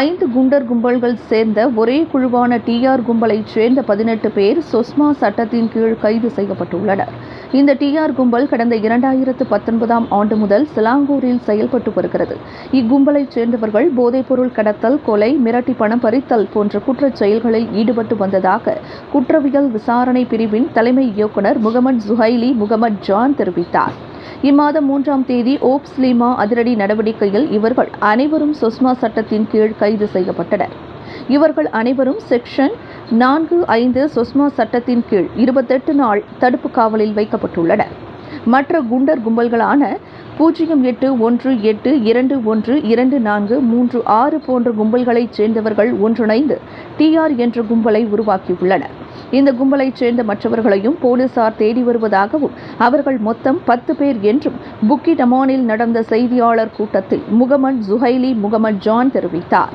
ஐந்து குண்டர் கும்பல்கள் சேர்ந்த ஒரே குழுவான டிஆர் கும்பலைச் சேர்ந்த பதினெட்டு பேர் சொஸ்மா சட்டத்தின் கீழ் கைது செய்யப்பட்டுள்ளனர். இந்த டிஆர் கும்பல் கடந்த இரண்டாயிரத்து பத்தொன்பதாம் ஆண்டு முதல் சிலாங்கூரில் செயல்பட்டு வருகிறது. இக்கும்பலைச் சேர்ந்தவர்கள் போதைப்பொருள் கடத்தல் கொலை மிரட்டி பணம் பறித்தல் போன்ற குற்றச் செயல்களில் ஈடுபட்டு வந்ததாக குற்றவியல் விசாரணை பிரிவின் தலைமை இயக்குநர் முகமது ஜுஹைலி முகமது ஜான் தெரிவித்தார். இம்மாதம் மூன்றாம் தேதி ஓப்ஸ்லிமா அதிரடி நடவடிக்கையில் இவர்கள் அனைவரும் சுஷ்மா சட்டத்தின் கீழ் கைது செய்யப்பட்டனர். இவர்கள் அனைவரும் செக்ஷன் நான்கு ஐந்து சுஷ்மா சட்டத்தின் கீழ் இருபத்தெட்டு நாள் தடுப்பு காவலில் வைக்கப்பட்டுள்ளனர். மற்ற குண்டர் கும்பல்களான பூஜ்ஜியம் எட்டு ஒன்று எட்டு இரண்டு ஒன்று இரண்டு நான்கு மூன்று ஆறு போன்ற கும்பல்களைச் சேர்ந்தவர்கள் ஒன்றிணைந்து டிஆர் என்ற கும்பலை உருவாக்கியுள்ளனர். இந்த கும்பலைச் சேர்ந்த மற்றவர்களையும் போலீசார் தேடி வருவதாகவும் அவர்கள் மொத்தம் பத்து பேர் என்றும் புக்கி டமானில் நடந்த செய்தியாளர் கூட்டத்தில் முகமது ஜுஹைலி முகமது ஜான் தெரிவித்தார்.